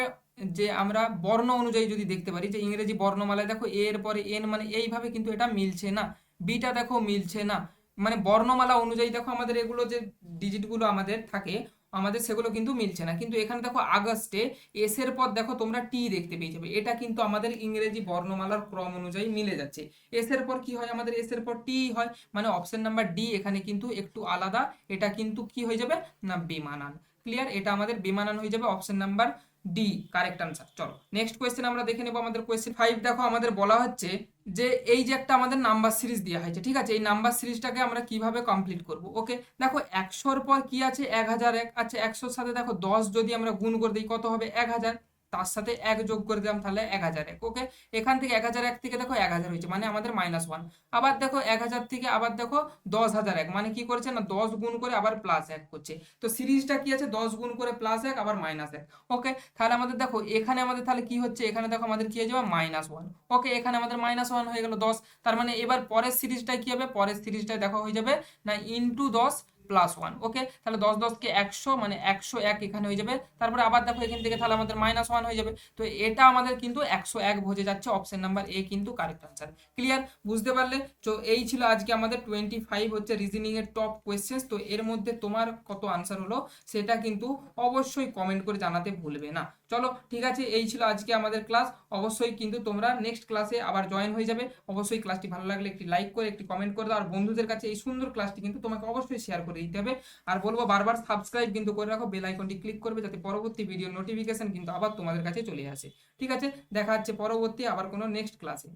[SPEAKER 1] যে আমরা বর্ণ অনুযায়ী যদি দেখতে পারি, যে ইংরেজি বর্ণমালায় দেখো, এর পরে এন মানে এইভাবে কিন্তু এটা মিলছে না। বিটা দেখো মিলছে না। মানে বর্ণমালা অনুযায়ী দেখো, আমাদের এগুলো যে ডিজিটগুলো আমাদের থাকে আমাদের সেগুলো কিন্তু মিলছে না। কিন্তু এখানে দেখো আগস্টে এস এর পর দেখো তোমরা টি দেখতে পেয়ে যাবে। এটা কিন্তু আমাদের ইংরেজি বর্ণমালার ক্রম অনুযায়ী মিলে যাচ্ছে। এস এর পর কি হয়? আমাদের এস এর পর টি হয়। মানে অপশন নাম্বার ডি এখানে কিন্তু একটু আলাদা। এটা কিন্তু কি হয়ে যাবে? না, বেমানান। ক্লিয়ার এটা আমাদের বেমানান হয়ে যাবে। Option number D correct answer চলো নেক্সট কোয়েশ্চেন আমরা দেখে নেব আমাদের কোয়েশ্চেন ফাইভ দেখো, আমাদের বলা হচ্ছে যে এই যে একটা আমাদের নাম্বার সিরিজ দেওয়া হয়েছে, ঠিক আছে? এই নাম্বার সিরিজটাকে আমরা কীভাবে কমপ্লিট করব? ওকে দেখো, একশোর পর কি আছে? এক হাজার এক। আচ্ছা একশোর সাথে দেখো, দশ যদি আমরা গুণ করে দিই, কত হবে? এক হাজার। তার সাথে এক যোগ করে দিলাম তাহলে এক হাজার এক। ওকে এখান থেকে এক হাজার এক থেকে দেখো এক হাজার হয়েছে মানে আমাদের মাইনাস ওয়ান আবার দেখো এক হাজার থেকে আবার দেখো দশ হাজার এক মানে কি করেছে না, দশ গুণ করে আবার প্লাস এক করছে। তো সিরিজটা কি আছে? দশ গুণ করে প্লাস এক, আবার মাইনাস এক। ওকে তাহলে আমাদের দেখো, এখানে আমাদের তাহলে কি হচ্ছে? এখানে দেখো আমাদের কি হয়ে যাবে? মাইনাস ওয়ান ওকে এখানে আমাদের মাইনাস ওয়ান হয়ে গেল দশ। তার মানে এবার পরের সিরিজটাই কি হবে? পরের সিরিজটাই দেখো হয়ে যাবে না ইন্টু দশ প্লাস ওয়ান ওকে তাহলে দশ দশকে একশো মানে একশো এক এখানে হয়ে যাবে। তারপরে আবার দেখো এখান থেকে তাহলে আমাদের মাইনাস ওয়ান হয়ে যাবে। তো এটা আমাদের কিন্তু একশো এক বোঝে যাচ্ছে অপশন নাম্বার এ কিন্তু কারেক্ট আনসার ক্লিয়ার বুঝতে পারলে? তো এই ছিল আজকে আমাদের টোয়েন্টি ফাইভ হচ্ছে রিজনিং এর টপ কোয়েশ্চেন্স তো এর মধ্যে তোমার কত আনসার হলো সেটা কিন্তু অবশ্যই কমেন্ট করে জানাতে ভুলবে না। চলো, ঠিক আছে, এই ছিল আজকে আমাদের ক্লাস অবশ্যই কিন্তু তোমরা নেক্সট ক্লাসে আবার জয়েন হয়ে যাবে। অবশ্যই ক্লাসটি ভালো লাগলে একটি লাইক করে, একটি কমেন্ট করে দাও। আর বন্ধুদের কাছে এই সুন্দর ক্লাসটি কিন্তু তোমাকে অবশ্যই শেয়ার করে দিতে হবে। আর বলব বারবার সাবস্ক্রাইব কিন্তু করে রাখো বেল আইকনটি ক্লিক করবে যাতে পরবর্তী ভিডিও নোটিফিকেশন কিন্তু আবার তোমাদের কাছে চলে আসে। ঠিক আছে? দেখা হচ্ছে পরবর্তী আবার কোনো নেক্সট ক্লাসে